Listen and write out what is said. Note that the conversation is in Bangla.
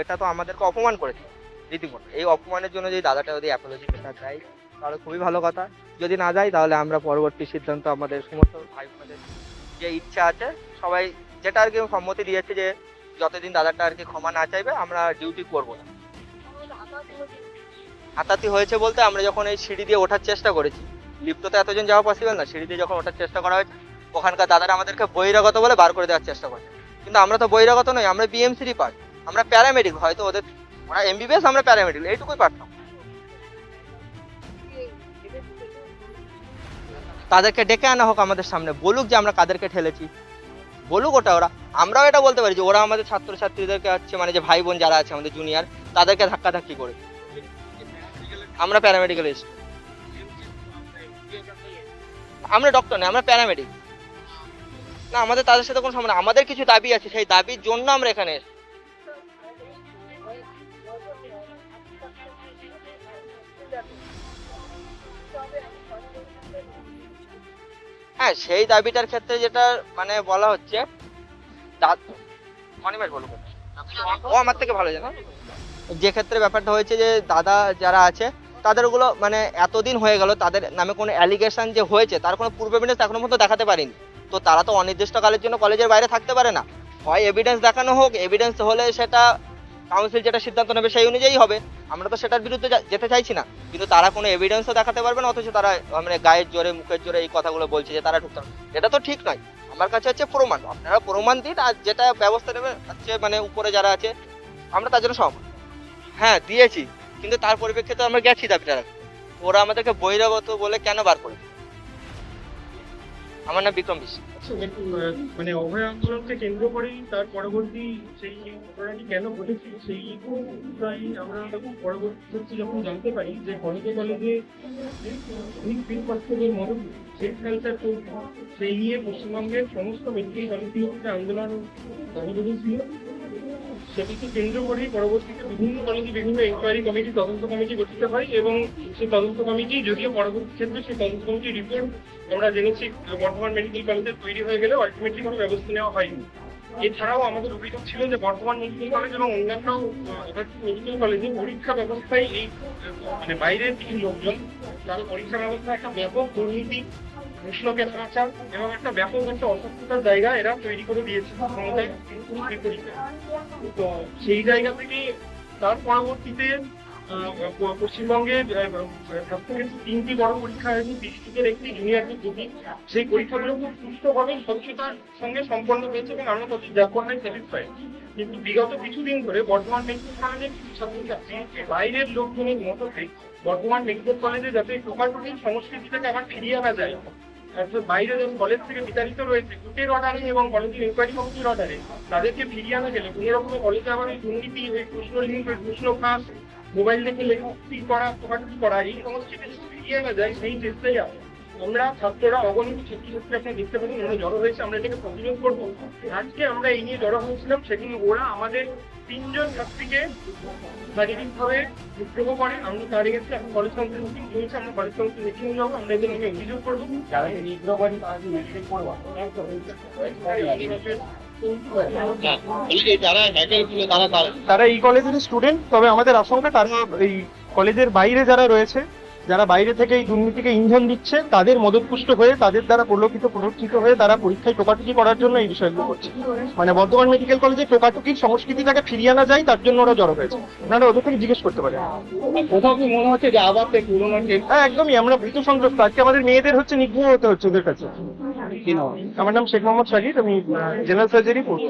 এটা তো আমাদেরকে অপমান করেছে, রীতিমতো। এই অপমানের জন্য যদি দাদাটা যদি অ্যাপোলজি লেটার যায় তাহলে খুবই ভালো কথা। যদি না যায়, তাহলে আমরা পরবর্তী সিদ্ধান্ত আমাদের সমস্ত ভাই বোনদের যে ইচ্ছা আছে, সবাই যেটা আর কি সম্মতি দিয়েছে যে, যতদিন দাদাটা আর কি ক্ষমা না চাইবে, আমরা ডিউটি করব না। হাতাহাতি হয়েছে বলতে আমরা যখন এই সিঁড়ি দিয়ে ওঠার চেষ্টা করেছি লিফ্ট তো এতজন যাওয়া পসিবল না, সিঁড়ি দিয়ে যখন ওঠার চেষ্টা করা হয়েছে, ওখানকার দাদারা আমাদেরকে বহিরাগত বলে বার করে দেওয়ার চেষ্টা করে কিন্তু আমরা তো বহিরাগত নই, আমরা বিএমসিরই পার্ট আমরা প্যারামেডিক হয়তো ওদের ওরা এমবিবিএস আমরা প্যারামেডিক এইটুকুই পারতাম। তাদেরকে ডেকে আনা হোক আমাদের সামনে, বলুক যে আমরা কাদেরকে ঠেলেছি। বলুক ওটা ওরা। আমরাও এটা বলতে পারি যে ওরা আমাদের ছাত্রছাত্রীদেরকে হচ্ছে মানে যে ভাই বোন যারা আছে আমাদের জুনিয়র তাদেরকে ধাক্কাধাক্কি করে। আমরা প্যারামেডিক্যাল আমরা ডক্টর নই আমরা প্যারামেডিক না, আমাদের তাদের সাথে কোনো সম্বন্ধ আমাদের কিছু দাবি আছে, সেই দাবির জন্য আমরা এখানে এসেছি। হ্যাঁ সেই দাবিটার ক্ষেত্রে যেটা মানে বলা হচ্ছে ও আমার থেকে ভালো জানো। যে ক্ষেত্রে ব্যাপারটা হয়েছে যে, দাদা যারা আছে তাদের ওগুলো মানে এতদিন হয়ে গেল, তাদের নামে কোনো অ্যালিগেশন যে হয়েছে, তার কোনো পূর্ব এভিডেন্স এখনও পর্যন্ত দেখাতে পারিনি। তো তারা তো অনির্দিষ্টকালের জন্য কলেজের বাইরে থাকতে পারে না। হয় এভিডেন্স দেখানো হোক এভিডেন্স হলে সেটা কাউন্সিল যেটা সিদ্ধান্ত নেবে সেই অনুযায়ী হবে। আমরা তো সেটার বিরুদ্ধে যেতে চাইছি না। কিন্তু তারা কোনো এভিডেন্সও দেখাতে পারবে না, অথচ তারা মানে গায়ের জোরে, মুখের জোরে এই কথাগুলো বলছে যে তারা ঢুকতে এটা তো ঠিক নয়। আমার কাছে হচ্ছে প্রমাণ। আপনারা প্রমাণ দিন আর যেটা ব্যবস্থা নেবে হচ্ছে মানে উপরে যারা আছে, আমরা তার জন্য সহমত। হ্যাঁ দিয়েছি। কিন্তু তার পরিপ্রেক্ষিতে আমরা গেছি দাবিটা ওরা আমাদেরকে বহিরাগত বলে কেন বার করে আমার নাম বিক্রম বিশ্বাস। আচ্ছা, মানে অভয় আন্দোলনকে কেন্দ্র করে তার পরবর্তী সেই ঘটনাটি কেন ঘটেছে সেই প্রায় আমরা পরবর্তী যখন জানতে পারি যে কলেজে কলেজে ফিল্ড পার্সনের মদত সেট কালচার সেই নিয়ে পশ্চিমবঙ্গের সমস্ত মেডিকেল কলেজগুলোতে আন্দোলন দাবি ছিল সেটিকে কেন্দ্র করেই পরবর্তীতে বিভিন্ন কলেজে বিভিন্ন এনকোয়ারি কমিটি তদন্ত কমিটি গঠিত হয় এবং সেই তদন্ত কমিটি যদিও পরবর্তী ক্ষেত্রে সেই তদন্ত কমিটির রিপোর্ট আমরা জেনেছি, বর্ধমান মেডিকেল কলেজে তৈরি হয়ে গেলে আলটিমেটলি কোনো ব্যবস্থা নেওয়া হয়নি। এছাড়াও আমাদের অভিযোগ ছিল যে বর্ধমান মেডিকেল কলেজ এবং অন্যান্য মেডিকেল কলেজে পরীক্ষা ব্যবস্থায় এই মানে বাইরের কিছু লোকজন, তারা পরীক্ষা ব্যবস্থায় একটা ব্যাপক দুর্নীতি প্রশ্ন কেনাচার এবং একটা ব্যাপক একটা অসুস্থতার জায়গা এরা তৈরি করে দিয়েছে ক্ষমতায় তো সেই জায়গা থেকে তার পরবর্তীতে আহ, প- তিনটি বড় পরীক্ষা হয়েছে ডিস্ট্রিক্টের একটি জুনিয়রদের দুটি সেই পরীক্ষাগুলো খুব সুষ্ঠুভাবে স্বচ্ছতার সঙ্গে সম্পন্ন হয়েছে এবং আমরা তাদের যাপনায় স্যাটিসফাই কিন্তু বিগত কিছুদিন ধরে বর্ধমান মেডিকেল কলেজের ছাত্রছাত্রী বাইরের লোকজনের মতোতে বর্ধমান মেডিকেল কলেজে যাতে টোকাটুকি সংস্কৃতিটাকে আবার ফিরিয়ে আনা যায় অর্থাৎ বাইরে যখন কলেজ থেকে বিতাড়িত রয়েছে কোর্টের অর্ডারে এবং কলেজের ইনকোয়ারি কমিটির অর্ডারে তাদেরকে ফিরিয়ে আনা গেলে কোনো রকমের কলেজে আবার ওই দুর্নীতি, ওই প্রশ্ন লিঙ্ক ওই প্রশ্ন ফাঁস মোবাইল দেখে লেখা করা টোকাটুকি করা এই সমস্ত কিছু ফিরিয়ে আনা যায়, সেই চেষ্টাই আছে আমরা ছাত্ররা অগণিত আপনি দেখতে পাবেন ওরা জড়ো হয়েছে আমরা এটাকে প্রতিরোধ করব। আজকে আমরা এই নিয়ে জড়ো হয়েছিলাম সেদিন ওরা আমাদের তিনজন ছাত্রীকে শারীরিকভাবে বিদ্রোহ করে। আমরা তার এগেছে এখন কলেজ কাউন্সিল মিটিং চলছে আমরা কলেজ কাউন্সিল মিটিং যাব আমরা এদের নিয়ে অভিযোগ করব। যারা নিগ্রহ করি করব? যারা হ্যাকেল ছিল তারা তারা তারা এই কলেজের স্টুডেন্ট তবে আমাদের আশঙ্কা তারা এই কলেজের বাইরে যারা রয়েছে যারা বাইরে থেকে এই দুর্নীতিকে ইন্ধন দিচ্ছে তাদের মদতপুষ্ট হয়ে তাদের দ্বারা প্রলোকিত প্ররোচিত হয়ে তারা পরীক্ষায় টোকাটুকি করার জন্য এই বিষয়গুলো করছে। মানে বর্ধমান মেডিকেল কলেজে টোকাটুকির সংস্কৃতিটাকে ফিরিয়ে আনা যায় তার জন্য ওরা জড়ো হয়েছে। আপনারা ওদের থেকে জিজ্ঞেস করতে পারেন। কোথাও কি মনে হচ্ছে যে আবার হ্যাঁ একদমই আমরা ভীত সন্ত্রস্ত আজকে আমাদের মেয়েদের হচ্ছে নিগ্রহ হতে হচ্ছে ওদের কাছে। আমার নাম শেখ মোহাম্মদ শাহিদ আমি জেনারেল সার্জারি পড়ছি।